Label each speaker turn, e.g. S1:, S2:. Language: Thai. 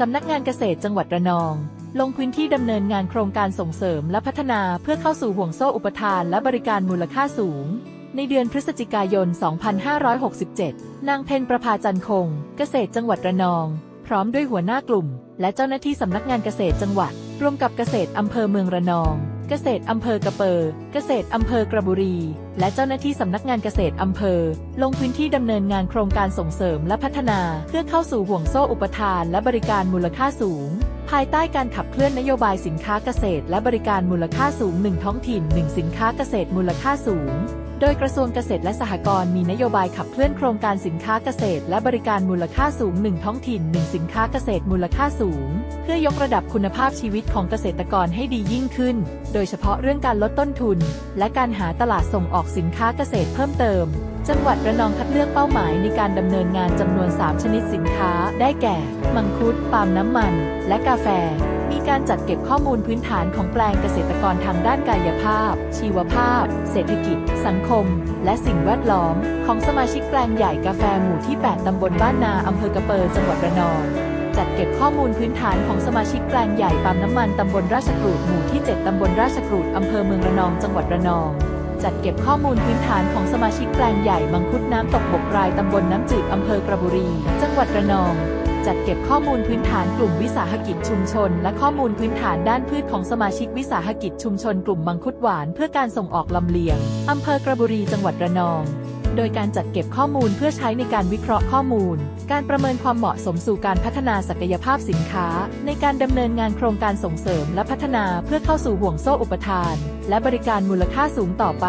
S1: สำนักงานเกษตรจังหวัดระนอง ลงพื้นที่ดำเนินงานโครงการส่งเสริมและพัฒนาเพื่อเข้าสู่ห่วงโซ่อุปทานและบริการมูลค่าสูง ในเดือนพฤศจิกายน 2567 นางเพนประภาจันคง เกษตรจังหวัดระนอง พร้อมด้วยหัวหน้ากลุ่ม และเจ้าหน้าที่สำนักงานเกษตรจังหวัด ร่วมกับเกษตรอำเภอเมืองระนอง เกษตรอำเภอกระเปอเกษตรอำเภอกระบุรี และเจ้าหน้าที่สำนักงานเกษตรอำเภอ ลงพื้นที่ดำเนินงานโครงการส่งเสริมและพัฒนา เพื่อเข้าสู่ห่วงโซ่อุปทาน และบริการมูลค่าสูง ภายใต้การขับเคลื่อนนโยบายสินค้าเกษตร และบริการมูลค่าสูง 1 ท้องถิ่น 1 สินค้าเกษตรมูลค่าสูง ดยกระทรวงเกษตรและสหกรณ์มีนโยบายขับเคลื่อนโครงการสินค้าเกษตร และบริการมูลค่าสูง 1 ท้องถิ่น 1 สินค้าเกษตรมูลค่าสูง เพื่อยกระดับคุณภาพชีวิตของเกษตรกรให้ดียิ่งขึ้น โดยเฉพาะเรื่องการลดต้นทุน และการหาตลาดส่งออกสินค้าเกษตรเพิ่มเติม จังหวัดระนองคัดเลือกเป้าหมายในการดำเนินงานจำนวน 3 ชนิดสินค้า ได้แก่ มังคุดปาล์มน้ำมัน และกาแฟ การจัดเก็บข้อมูลพื้นฐานของแปลงเกษตรกรทางด้านกายภาพ ชีวภาพ เศรษฐกิจ สังคม และสิ่งแวดล้อม ของสมาชิกแปลงใหญ่กาแฟหมู่ที่ 8 ตำบลบ้านนาอำเภอกระเปอจังหวัดระนองจัดเก็บข้อมูลพื้นฐานของสมาชิกแปลงใหญ่ปาล์มน้ำมันตำบลราชกรูดหมู่ที่ 7 ตำบลราชกรูดอำเภอเมืองระนองจังหวัดระนอง จัดเก็บข้อมูลพื้นฐานของสมาชิกแปลงใหญ่มังคุดน้ำตกบกรายตำบลน้ำจืดอำเภอกระบุรี จังหวัดระนอง จัดเก็บข้อมูลพื้นฐานกลุ่มวิสาหกิจชุมชน และข้อมูลพื้นฐานด้านพืชของสมาชิกวิสาหกิจชุมชนกลุ่มมังคุดหวานเพื่อการส่งออกลำเลียง อำเภอกระบุรีจังหวัดระนอง โดยการจัดเก็บข้อมูลเพื่อใช้ในการวิเคราะห์ข้อมูล การประเมินความเหมาะสมสู่การพัฒนาศักยภาพสินค้า ในการดำเนินงานโครงการส่งเสริมและพัฒนาเพื่อเข้าสู่ห่วงโซ่อุปทาน และบริการมูลค่าสูงต่อไป